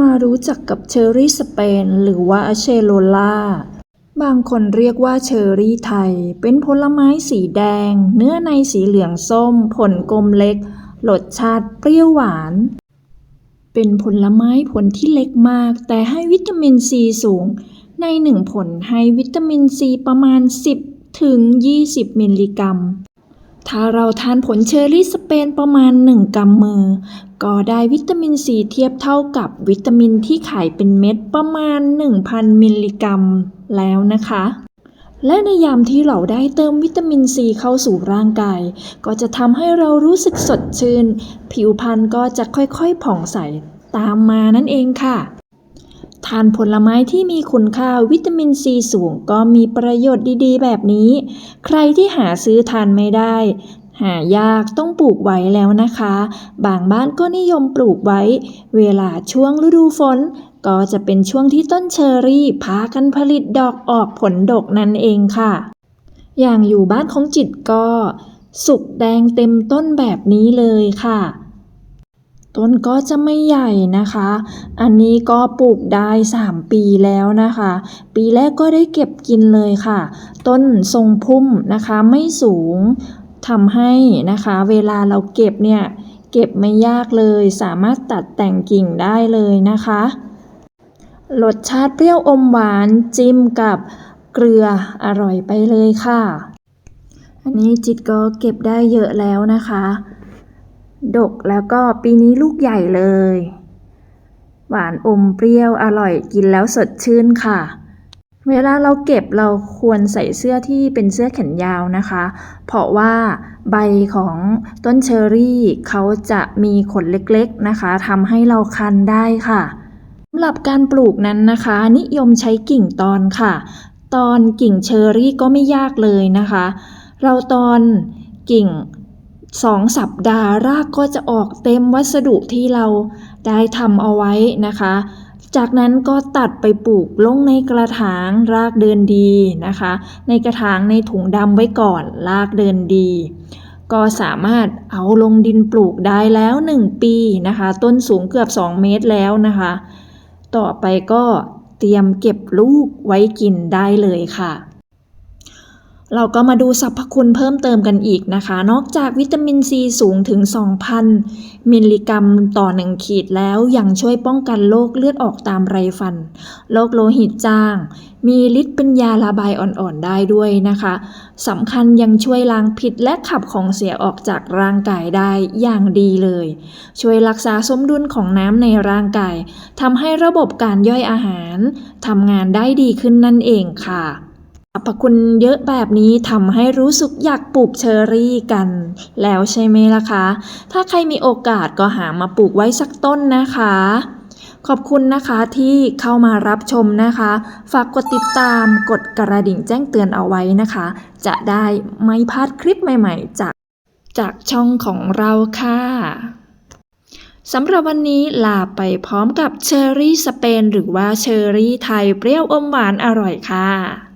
มารู้จักกับเชอร์รี่สเปน หรือว่าเชโรล่า บางคนเรียกว่าเชอร์รี่ไทย เป็นผลไม้สีแดง เนื้อในสีเหลืองส้ม ผลกลมเล็ก รสชาติเปรี้ยวหวาน เป็นผลไม้ผลที่เล็กมาก แต่ให้วิตามินซีสูง ในหนึ่งผลให้วิตามินซีประมาณ 10 ถึง 20 มิลลิกรัม ถ้าเราทานผลเชอร์รี่สเปนประมาณ 1กำมือ ก็ได้วิตามินซีเทียบเท่ากับวิตามินที่ขายเป็นเม็ดประมาณ 1,000 มิลลิกรัมแล้วนะคะ และในยามที่เราได้เติมวิตามินซีเข้าสู่ร่างกาย ก็จะทำให้เรารู้สึกสดชื่น ผิวพรรณก็จะค่อยๆผ่องใสตามมานั่นเองค่ะ ทานผลไม้ที่มีคุณค่าวิตามินซีสูงก็มีประโยชน์ดีๆ แบบนี้ ใครที่หาซื้อทานไม่ได้ หายากต้องปลูกไว้แล้วนะคะ บางบ้านก็นิยมปลูกไว้ เวลาช่วงฤดูฝน ก็จะเป็นช่วงที่ต้นเชอรี่พากันผลิตดอกออกผลดกนั่นเองค่ะ อย่างอยู่บ้านของจิตก็ สุกแดงเต็มต้นแบบนี้เลยค่ะ ต้นก็จะไม่ใหญ่นะคะ อันนี้ก็ปลูกได้ 3 ปีแล้วนะคะ ปีแรกก็ได้เก็บกินเลยค่ะ ต้นทรงพุ่มนะคะไม่สูงทำให้นะคะ เวลาเราเก็บเนี่ยเก็บไม่ยากเลย สามารถตัดแต่งกิ่งได้เลยนะคะรสชาติเปรี้ยวอมหวานจิ้มกับเกลืออร่อยไปเลยค่ะ อันนี้จิตก็เก็บได้เยอะแล้วนะคะ ดกแล้วก็ปีนี้ลูกใหญ่เลย หวานอมเปรี้ยวอร่อยกินแล้วสดชื่นค่ะ เวลาเราเก็บเราควรใส่เสื้อที่เป็นเสื้อแขนยาวนะคะ เพราะว่าใบของต้นเชอรี่เขาจะมีขนเล็กๆนะคะทำให้เราคันได้ค่ะสำหรับการปลูกนั้นนะคะ นิยมใช้กิ่งตอนค่ะ ตอนกิ่งเชอรี่ก็ไม่ยากเลยนะคะ เราตอนกิ่ง สองสัปดาห์รากก็จะออกเต็มวัสดุที่เราได้ทำเอาไว้นะคะ จากนั้นก็ตัดไปปลูกลงในกระถางรากเดินดีนะคะ ในกระถางในถุงดำไว้ก่อนรากเดินดี ก็สามารถเอาลงดินปลูกได้แล้ว 1 ปีนะคะ ต้นสูงเกือบ 2 เมตรแล้วนะคะ ต่อไปก็เตรียมเก็บลูกไว้กินได้เลยค่ะ เราก็มาดูสรรพคุณเพิ่มเติมกันอีกนะคะ นอกจากวิตามินซีสูงถึง 2,000 มิลลิกรัมต่อ 1 ขีดแล้วยังช่วยป้องกันโรคเลือดออกตามไรฟัน โรคโลหิตจาง มีฤทธิ์เป็นยาระบายอ่อนๆได้ด้วยนะคะสำคัญยังช่วยล้างพิษและขับของเสียออกจากร่างกายได้อย่างดีเลย ช่วยรักษาสมดุลของน้ำในร่างกายทำให้ระบบการย่อยอาหารทำงานได้ดีขึ้นนั่นเองค่ะ รรพคุณเยอะแบบนี้ทำให้รู้สึกอยากปลูกเชอรี่กัน แล้วใช่ไหมล่ะคะ ถ้าใครมีโอกาสก็หามาปลูกไว้สักต้นนะคะ ขอบคุณนะคะที่เข้ามารับชมนะคะ ฝากกดติดตามกดกระดิ่งแจ้งเตือนเอาไว้นะคะ จะได้ไม่พลาดคลิปใหม่ๆ จากจากช่องของเราค่ะสำหรับวันนี้ลาไปพร้อมกับเชอรี่สเปนหรือว่าเชอรี่ไทยเปรี้ยวอมหวานอร่อยค่ะ